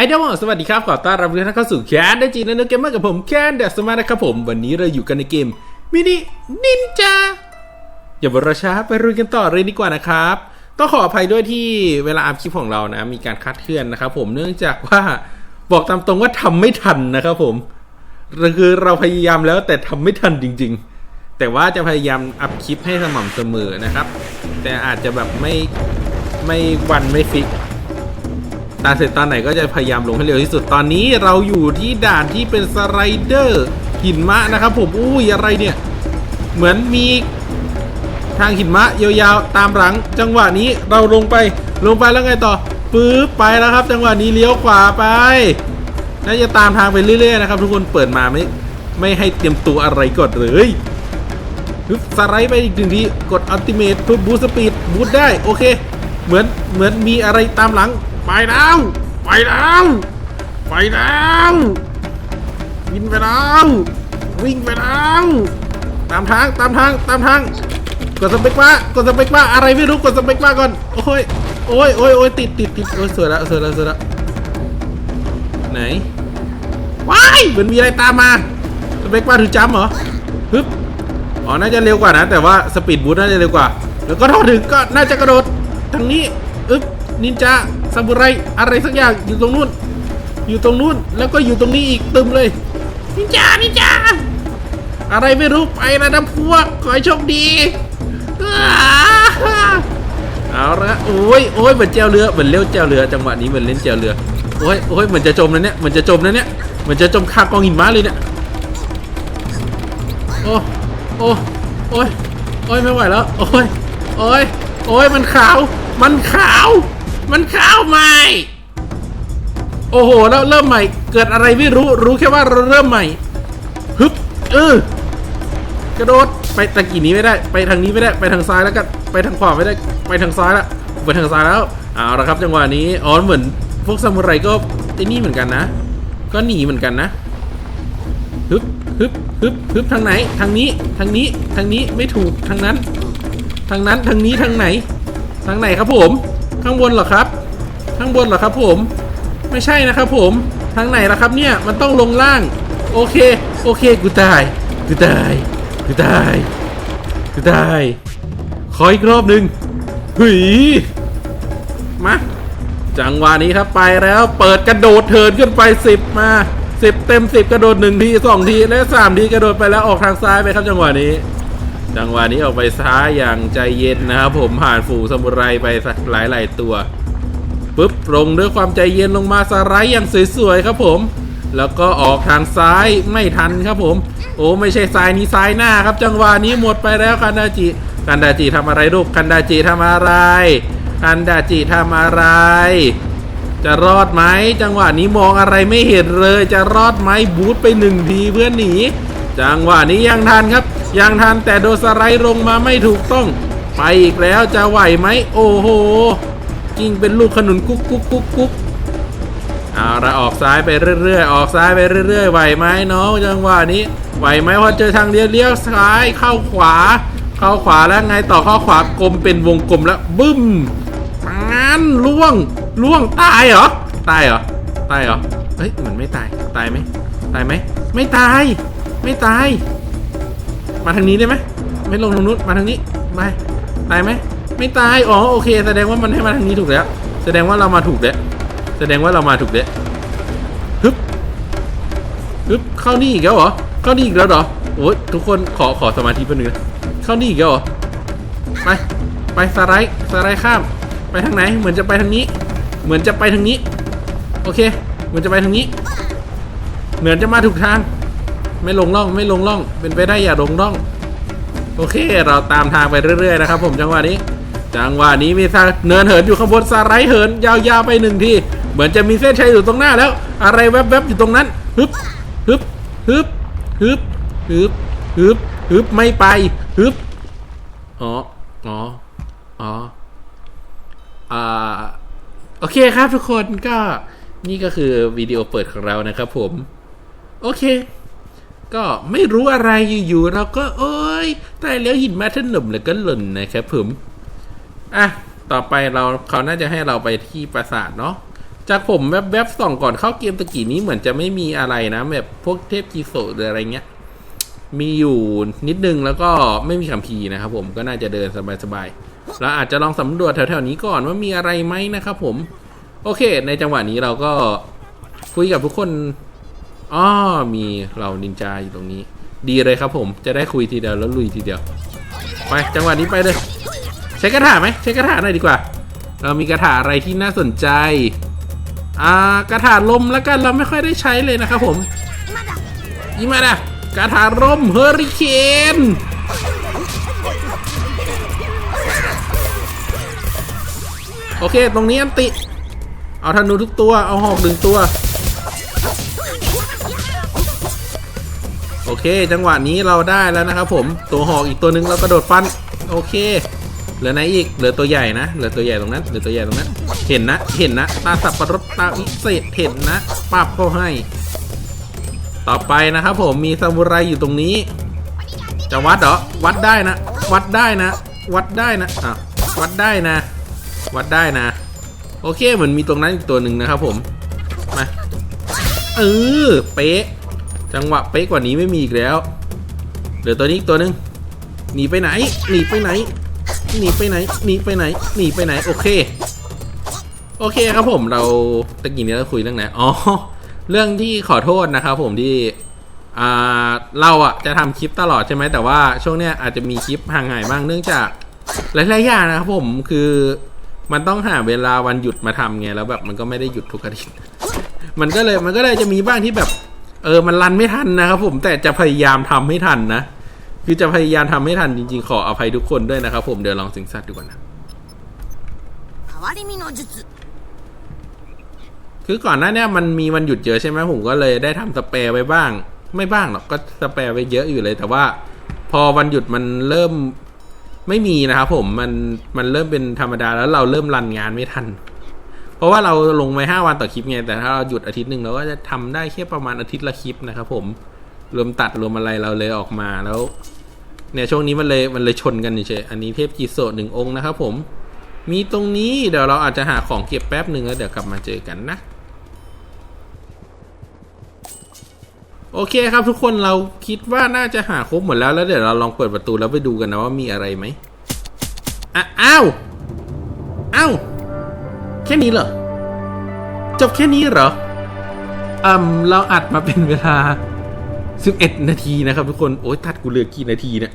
ไอเดอลสวัสดีครับ ขอต้อนรับทุกท่านเข้าสู่แคนดจีนันเกมเมอร์กับผมแคนเดสมานะครับผม วันนี้เราอยู่กันในเกมมินินินจาอย่าบรช้าไปรุยกันต่อเลยดีกว่านะครับ ต้องขออภัยด้วยที่เวลาอัพคลิปของเรานะ มีการคลาดเคลื่อนนะครับผมเนื่องจากว่าบอกตามตรงว่าทำไม่ทันนะครับผมคือเราพยายามแล้วแต่ทำไม่ทันจริง ๆ แต่ว่าจะพยายามอัพคลิปให้สม่ำเสมอนะครับ แต่อาจจะแบบไม่ไม่วันไม่ฟิก ตาเสร็จตอนไหนก็จะพยายามลงให้เร็วที่สุดตอนนี้เราอยู่ที่ด่านที่เป็นสไลเดอร์หินมะนะครับผมอุ้ยอะไรเนี่ย เหมือนมีทางหินมะยาวๆตามหลัง จังหวะนี้เราลงไปลงไปแล้วไงต่อปึ๊บไปแล้วครับ จังหวะนี้เลี้ยวขวาไปน่าจะตามทางไปเรื่อยๆนะครับ ทุกคนเปิดมาไม่ไม่ให้เตรียมตัวอะไรก่อนเลยสไลด์ไปอีกหนึ่งทีกดอัลติเมทเพื่อบูสปีดบูสได้โอเค เหมือนเหมือนมีอะไรตามหลัง ไปแล้ว ไปแล้ว ไปแล้ววิ่งไปแล้ว วิ่งไปแล้ว ตามทาง ตามทาง ตามทาง กดสเปกว่ากดสเปกว่าอะไรไม่รู้ กดสเปกว่าก่อน โอ้ย โอ้ยโอ้ยโอ้ยติดติดติดโอ้ยสวยแล้วสวยแล้วสวยแล้วไหน ว้ายเหมือนมีอะไรตามมาสเปกว่าถือจัมเหรอฮึบอ๋อ น่าจะเร็วกว่านะ แต่ว่าสปีดบูทน่าจะเร็วกว่า แล้วก็ทอถึงก็น่าจะกระโดดทางนี้ อึ๊บ นินจาซามูไรอะไรสักอย่างอยู่ตรงนู้น อยู่ตรงนู้นแล้วก็อยู่ตรงนี้อีกตึมเลย นินจา นินจา อะไรไม่รู้ไปแล้วนะพวก ขอให้โชคดีอ้าเอาละโอ้ยโอ้ยเหมือนแจวเรือเหมือนเลี้ยวแจวเรือจังหวะนี้เหมือนเล่นแจวเรือโอ้ยโอ้ยเหมือนจะจมนะเนี่ยเหมือนจะจมนะเนี่ยเหมือนจะจมคากองหินม้าเลยเนี่ยโอ้โอ้โอ้ยโอ้ยไม่ไหวแล้วโอ้ยโอ้ยโอ้ยมันขาว มันขาว มันเข้าวไหม่ โอ้โห แล้วเริ่มใหม่ เกิดอะไรไม่รู้ รู้แค่ว่าเราเริ่มใหม่ฮึบเออกระโดด ไปตะกี้นี้ไม่ได้ ไปทางนี้ไม่ได้ ไปทางซ้ายแล้วกัน ไปทางขวาไม่ได้ ไปทางซ้ายละไปทางซ้ายแล้ว เอาละครับ จังหวะนี้ อ๋อ เหมือน พวกซามูไรก็ไอ้นี่เหมือนกันนะ ก็หนีเหมือนกันนะฮึบฮึบฮึบฮึบทางไหน ทางนี้ ทางนี้ ทางนี้ ไม่ถูก ทางนั้น ทางนั้น ทางนี้ ทางไหน ทางไหนครับผม ข้างบนเหรอครับ ข้างบนเหรอครับผม ไม่ใช่นะครับผม ทางไหนล่ะครับเนี่ย มันต้องลงล่าง โอเค โอเค กูตาย กูตาย กูตาย กูตาย ขออีกรอบหนึ่งหุยมา จังหวะนี้ครับไปแล้ว เปิดกระโดดเทินขึ้นไปสิบมาสิบเต็มสิบกระโดดหนึ่งทีสองทีและสามทีกระโดดไปแล้วออกทางซ้ายไปครับจังหวะนี้ จังหวะนี้ออกไปซ้ายอย่างใจเย็นนะครับผมผ่านฝูสมุไรไปหลายหลายตัวปุ๊บลงด้วยความใจเย็นลงมาสไลด์อย่างสวยๆครับผม แล้วก็ออกทางซ้ายไม่ทันครับผม โอ้ไม่ใช่ซ้ายนี้ซ้ายหน้าครับ จังหวะนี้หมดไปแล้วคันดาจิคันดาจิทำอะไรลูกคันดาจิทำอะไรคันดาจิทำอะไร จะรอดไหมจังหวะนี้มองอะไรไม่เห็นเลย จะรอดไหมบูทไปหนึ่งทีเพื่อนหนี จังหวะนี้ยังทันครับ ยังทันแต่โดสไลด์ลงมาไม่ถูกต้อง ไปอีกแล้วจะไหวไหมโอ้โหกิ้งเป็นลูกขนุนกุ๊กกุ๊กกุ๊กกุ๊กเอาละออกซ้ายไปเรื่อยๆ ออกซ้ายไปเรื่อยๆ ไหวไหมน้องจังหวะนี้ ไหวไหมพอเจอทางเลี้ยวเลี้ยวซ้ายเข้าขวา เข้าขวาแล้วไงต่อเข้าขวากลมเป็นวงกลมแล้วบึ้มงั้นล่วงล่วงตายเหรอตายเหรอตายเหรอเฮ้ยเหมือนไม่ตายตายไหมตายไหมไม่ตาย ไม่ตาย มาทางนี้ได้ไหมไม่ลงตรงนู้นมาทางนี้ไปตายไหมไม่ตายอ๋อโอเค แสดงว่ามันให้มาทางนี้ถูกแล้ว แสดงว่าเรามาถูกแล้วแสดงว่าเรามาถูกแล้วฮึบฮึบเข้านี่อีกแล้วเหรอเข้านี่อีกแล้วเหรอโอ้ทุกคนขอขอสมาธิแป๊บนึงเข้านี่อีกแล้วเหรอไปไปสไลด์สไลด์ข้าม ไปทางไหน เหมือนจะไปทางนี้ เหมือนจะไปทางนี้ โอเค เหมือนจะไปทางนี้ เหมือนจะมาถูกทาง ไม่ลงร่องไม่ลงร่อง เป็นไปได้อย่าลงร่อง โอเค เราตามทางไปเรื่อยๆนะครับ ผมจังหวะนี้ จังหวะนี้มีทางเนินเหินอยู่ข้างบนสไลด์เหิน ยาวๆไปหนึ่งทีเหมือนจะมีเส้นชัยอยู่ตรงหน้าแล้ว อะไรแวบๆอยู่ตรงนั้นฮึบฮึบฮึบฮึบฮึบฮึบฮึบไม่ไปฮึบอ๋ออ๋ออ๋ออ่าโอเคครับทุกคนก็นี่ก็คือวิดีโอเปิดของเรานะครับผม โอเค ก็ไม่รู้อะไรอยู่ๆเราก็โอ้ยตายแล้วหินมาถล่มแล้วก็หล่นนะครับผมอะต่อไปเราเขาน่าจะให้เราไปที่ปราสาทเนาะจากผมแวบๆส่องก่อนเข้าเกมตะกี้นี้เหมือนจะไม่มีอะไรนะแบบพวกเทพจีโซหรืออะไรเงี้ย มีอยู่นิดนึงแล้วก็ไม่มีคัมภีร์นะครับผมก็น่าจะเดินสบายๆแล้วอาจจะลองสำรวจแถวๆนี้ก่อนว่ามีอะไรไหมนะครับผม โอเค ในจังหวะนี้เราก็คุยกับทุกคน อ๋อมีเรานินจาอยู่ตรงนี้ ดีเลยครับผมจะได้คุยทีเดียวแล้วลุยทีเดียว ไปจังหวะนี้ไปเลย ใช้กระถาไหมใช้กระถาหน่อยดีกว่า เรามีกระถาอะไรที่น่าสนใจ อ่ากระถาลมแล้วกันเราไม่ค่อยได้ใช้เลยนะครับผมยิงมาดะกระถาลมเฮอริเคนโอเค ตรงนี้อันติ เอาธนูทุกตัว เอาหอกหนึ่งตัว โอเค จังหวะนี้เราได้แล้วนะครับผมตัวหอกอีกตัวหนึ่งเรากระโดดฟันโอเค เหลือไหนอีกเหลือตัวใหญ่นะเหลือตัวใหญ่ตรงนั้นเหลือตัวใหญ่ตรงนั้น เห็นนะเห็นนะ ตาสับปะรดตาวิเศษเห็นนะปับเข้าให้ ต่อไปนะครับผมมีซามูไรอยู่ตรงนี้ จะวัดเหรอวัดได้นะ วัดได้นะ วัดได้นะอะวัดได้นะ วัดได้นะ โอเคเหมือนมีตรงนั้นอีกตัวหนึ่งนะครับผมมาเออเป๊ะ จังหวะเป๊ะกว่านี้ไม่มีอีกแล้วเหลือตัวนี้อีกตัวหนึ่งหนีไปไหนหนีไปไหนหนีไปไหนหนีไปไหนหนีไปไหนโอเค โอเคครับผมเราตะกี้นี้เราคุยเรื่องไหนอ๋อเรื่องที่ขอโทษนะครับผมที่เราอะจะทำคลิปตลอดใช่ไหมแต่ว่าช่วงเนี้ยอาจจะมีคลิปห่างหายบ้างเนื่องจากหลายๆอย่างนะครับผมคือมันต้องหาเวลาวันหยุดมาทำไงแล้วแบบมันก็ไม่ได้หยุดทุกอาทิตย์มันก็เลยมันก็เลยจะมีบ้างที่แบบ เออมันรันไม่ทันนะครับผมแต่จะพยายามทำให้ทันนะคือจะพยายามทำให้ทันจริงๆ ขออภัยทุกคนด้วยนะครับผมเดี๋ยวลองสิงสัตว์ดูก่อนนะคือก่อนหน้าเนี้มันมีวันหยุดเยอะใช่ไหมผมก็เลยได้ทำสเปรย์ไว้บ้าง ไม่บ้างหรอกก็สเปรย์ไว้เยอะอยู่เลย แต่ว่าพอวันหยุดมันเริ่มไม่มีนะครับผมมันมันเริ่มเป็นธรรมดาแล้วเราเริ่มรันงานไม่ทัน เพราะว่าเราลงไปห้าวันต่อคลิปไง แต่ถ้าเราหยุดอาทิตย์หนึ่งเราก็จะทำได้แค่ประมาณอาทิตย์ละคลิปนะครับผม รวมตัดรวมอะไรเราเลยออกมาแล้ว เนี่ยช่วงนี้มันเลยมันเลยชนกันเฉยอันนี้เทพจีโซหนึ่งองค์นะครับผม มีตรงนี้เดี๋ยวเราอาจจะหาของเก็บแป๊บหนึ่งแล้วเดี๋ยวกลับมาเจอกันนะโอเคครับทุกคนเราคิดว่าน่าจะหาครบหมดแล้วแล้วเดี๋ยวเราลองเปิดประตูแล้วไปดูกันนะว่ามีอะไรไหมอ้าวอ้าว ค่นี้เหรอ จบแค่นี้เหรออืมเราอัดมาเป็นเวลา 11 นาทีนะครับทุกคน โอ้ยตัดกูเหลือกี่นาทีเนี่ย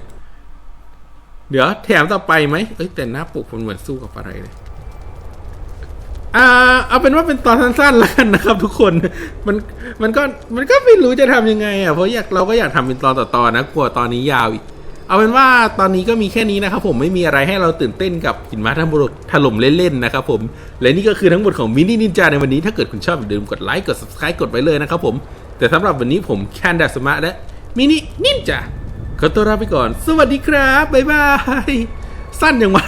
เดี๋ยวแถมต่อไปไหมเอ้ยแต่หน้าปกมันเหมือนสู้กับอะไรเลยอ่าเอาเป็นว่าเป็นตอนสั้นๆแล้วกันนะครับ ทุกคน มันมันก็มันก็ไม่รู้จะทำยังไง อะเพราะอยากเราก็อยากทำเป็นตอนต่อตอนนะกลัวตอนนี้ยาวอีก เอาเป็นว่าตอนนี้ก็มีแค่นี้นะครับผมไม่มีอะไรให้เราตื่นเต้นกับหินมาทั้งหมดถล่มเล่นๆนะครับผม และนี่ก็คือทั้งหมดของมินินินจาในวันนี้ถ้าเกิดคุณชอบอย่าลืมกดไลค์กด subscribe กดไว้เลยนะครับผม แต่สำหรับวันนี้ผมแคนดาสมะและมินินินจาขอตัวลาไปก่อน สวัสดีครับบ๊ายบายสั้นอย่างวะ